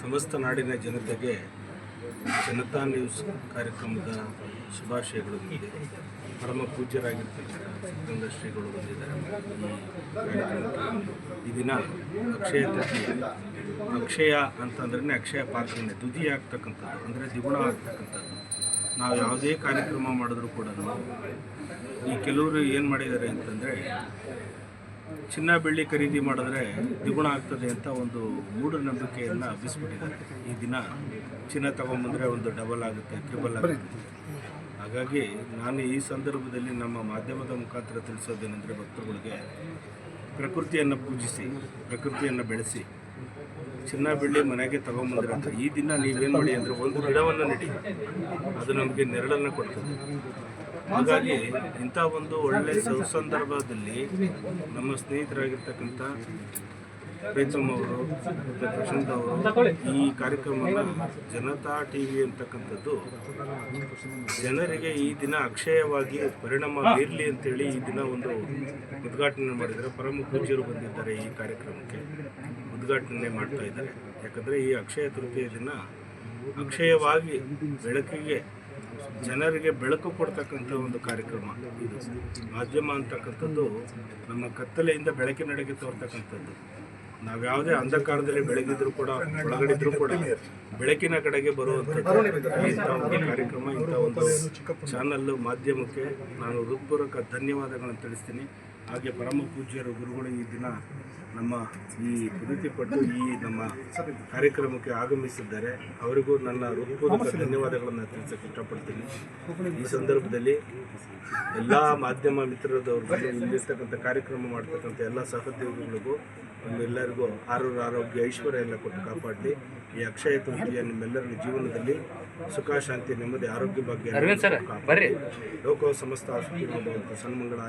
ಸಮಸ್ತ ನಾಡಿನ ಜನತೆಗೆ ಜನತಾ ನ್ಯೂಸ್ ಕಾರ್ಯಕ್ರಮದ ಶುಭಾಶಯಗಳು ಬಂದಿದೆ. ಪರಮ ಪೂಜ್ಯರಾಗಿರ್ತಕ್ಕಂಥ ಸಿದ್ಧಂಗ ಶ್ರೀಗಳು ಬಂದಿದ್ದಾರೆ. ಈ ದಿನ ಅಕ್ಷಯ ಅಕ್ಷಯ ಅಂತಂದ್ರೆ ಅಕ್ಷಯ ಪಾತ್ರನೇ ದುದಿ ಆಗ್ತಕ್ಕಂಥದ್ದು, ಅಂದರೆ ದ್ವಿಗುಣ ಆಗ್ತಕ್ಕಂಥದ್ದು. ನಾವು ಯಾವುದೇ ಕಾರ್ಯಕ್ರಮ ಮಾಡಿದ್ರೂ ಕೂಡ ಈ ಕೆಲವರು ಏನು ಮಾಡಿದ್ದಾರೆ ಅಂತಂದರೆ ಚಿನ್ನ ಬೆಳ್ಳಿ ಖರೀದಿ ಮಾಡಿದ್ರೆ ದ್ವಿಗುಣ ಆಗ್ತದೆ ಅಂತ ಒಂದು ಮೂಢನಂಬಿಕೆಯನ್ನು ಹಬ್ಬಿಸ್ಬಿಟ್ಟಿದ್ದಾರೆ. ಈ ದಿನ ಚಿನ್ನ ತಗೊಂಬಂದರೆ ಒಂದು ಡಬಲ್ ಆಗುತ್ತೆ ಟ್ರಿಬಲ್ ಆಗುತ್ತೆ. ಹಾಗಾಗಿ ನಾನು ಈ ಸಂದರ್ಭದಲ್ಲಿ ನಮ್ಮ ಮಾಧ್ಯಮದ ಮುಖಾಂತರ ತಿಳಿಸೋದೇನೆಂದರೆ ಭಕ್ತರುಗಳಿಗೆ ಪ್ರಕೃತಿಯನ್ನು ಪೂಜಿಸಿ ಪ್ರಕೃತಿಯನ್ನು ಬೆಳೆಸಿ ಚಿನ್ನ ಬೆಳ್ಳಿ ಮನೆಗೆ ತಗೊಂಬಂದ್ರೆ ಅಂತ ಈ ದಿನ ನೀವೇನು ಮಾಡಿ ಅಂದರೆ ಒಂದು ಗಿಡವನ್ನು ನೆಡಿ. ಅದು ನಮಗೆ ನೆರಳನ್ನು ಕೊಡ್ತದೆ. ಹಾಗಾಗಿ ಇಂಥ ಒಂದು ಒಳ್ಳೆ ಸಂದರ್ಭದಲ್ಲಿ ನಮ್ಮ ಸ್ನೇಹಿತರಾಗಿರ್ತಕ್ಕಂಥ ಪ್ರೀತಮ್ ಅವರು, ಮತ್ತು ಪ್ರಶಾಂತ್ ಅವರು ಈ ಕಾರ್ಯಕ್ರಮವನ್ನು ಜನತಾ ಟಿ ವಿ ಅಂತಕ್ಕಂಥದ್ದು ಜನರಿಗೆ ಈ ದಿನ ಅಕ್ಷಯವಾಗಿ ಪರಿಣಾಮ ಬೀರಲಿ ಅಂತೇಳಿ ಈ ದಿನ ಒಂದು ಉದ್ಘಾಟನೆ ಮಾಡಿದರೆ ಪರಮ ಪೂಜ್ಯರು ಬಂದಿದ್ದಾರೆ ಈ ಕಾರ್ಯಕ್ರಮಕ್ಕೆ. ಉದ್ಘಾಟನೆ ಮಾಡ್ತಾ ಇದ್ದಾರೆ. ಯಾಕಂದರೆ ಈ ಅಕ್ಷಯ ತೃತೀಯ ದಿನ ಅಕ್ಷಯವಾಗಿ ಬೆಳಕಿಗೆ ಜನರಿಗೆ ಬೆಳಕು ಕೊಡ್ತಕ್ಕಂಥ ಒಂದು ಕಾರ್ಯಕ್ರಮ ಇದು. ಮಾಧ್ಯಮ ಅಂತಕ್ಕಂಥದ್ದು ನಮ್ಮ ಕತ್ತಲೆಯಿಂದ ಬೆಳಕಿನಡೆಗೆ ತೋರ್ತಕ್ಕಂಥದ್ದು. ನಾವು ಯಾವುದೇ ಅಂಧಕಾರದಲ್ಲಿ ಬೆಳಗಿದ್ರು ಕೂಡ, ಒಳಗಡಿದ್ರು ಕೂಡ ಬೆಳಕಿನ ಕಡೆಗೆ ಬರುವಂಥದ್ದು ಇಂಥ ಒಂದು ಕಾರ್ಯಕ್ರಮ, ಇಂಥ ಒಂದು ಚಾನಲ್ಲು ಮಾಧ್ಯಮಕ್ಕೆ ನಾನು ಹೃತ್ಪೂರ್ವಕ ಧನ್ಯವಾದಗಳನ್ನು ತಿಳಿಸ್ತೀನಿ. ಹಾಗೆ ಪರಮ ಪೂಜ್ಯರು ಗುರುಗಳು ಈ ದಿನ ನಮ್ಮ ಈ ಪಟ್ಟು ಈ ನಮ್ಮ ಕಾರ್ಯಕ್ರಮಕ್ಕೆ ಆಗಮಿಸಿದ್ದಾರೆ. ಅವರಿಗೂ ನನ್ನ ಹೃತ್ಪೂರ್ವಕ ಧನ್ಯವಾದಗಳನ್ನು ತಿಳಿಸಕ್ಕೆ ಇಷ್ಟಪಡ್ತೀನಿ. ಈ ಸಂದರ್ಭದಲ್ಲಿ ಎಲ್ಲ ಮಾಧ್ಯಮ ಮಿತ್ರರದವ್ರಿಗೂ ಇಲ್ಲಿರ್ತಕ್ಕಂಥ ಕಾರ್ಯಕ್ರಮ ಮಾಡ್ತಕ್ಕಂಥ ಎಲ್ಲ ಸಹೋದ್ಯೋಗಿಗಳಿಗೂ ಎಲ್ಲರಿಗೂ ಆರೋಗ್ಯ ಆರೋಗ್ಯ ಐಶ್ವರ್ಯ ಎಲ್ಲ ಕೊಟ್ಟು ಕಾಪಾಡಿ. ಈ ಅಕ್ಷಯ ತೃತೀಯ ನಿಮ್ಮೆಲ್ಲರ ಜೀವನದಲ್ಲಿ ಸುಖ ಶಾಂತಿ ನೆಮ್ಮದಿ ಆರೋಗ್ಯ ಬಗ್ಗೆ ಬರ್ರಿ. ಲೋಕ ಸಮಸ್ತ ಸನ್ಮಂಗಳ ಸನ್ಮಂಗಳ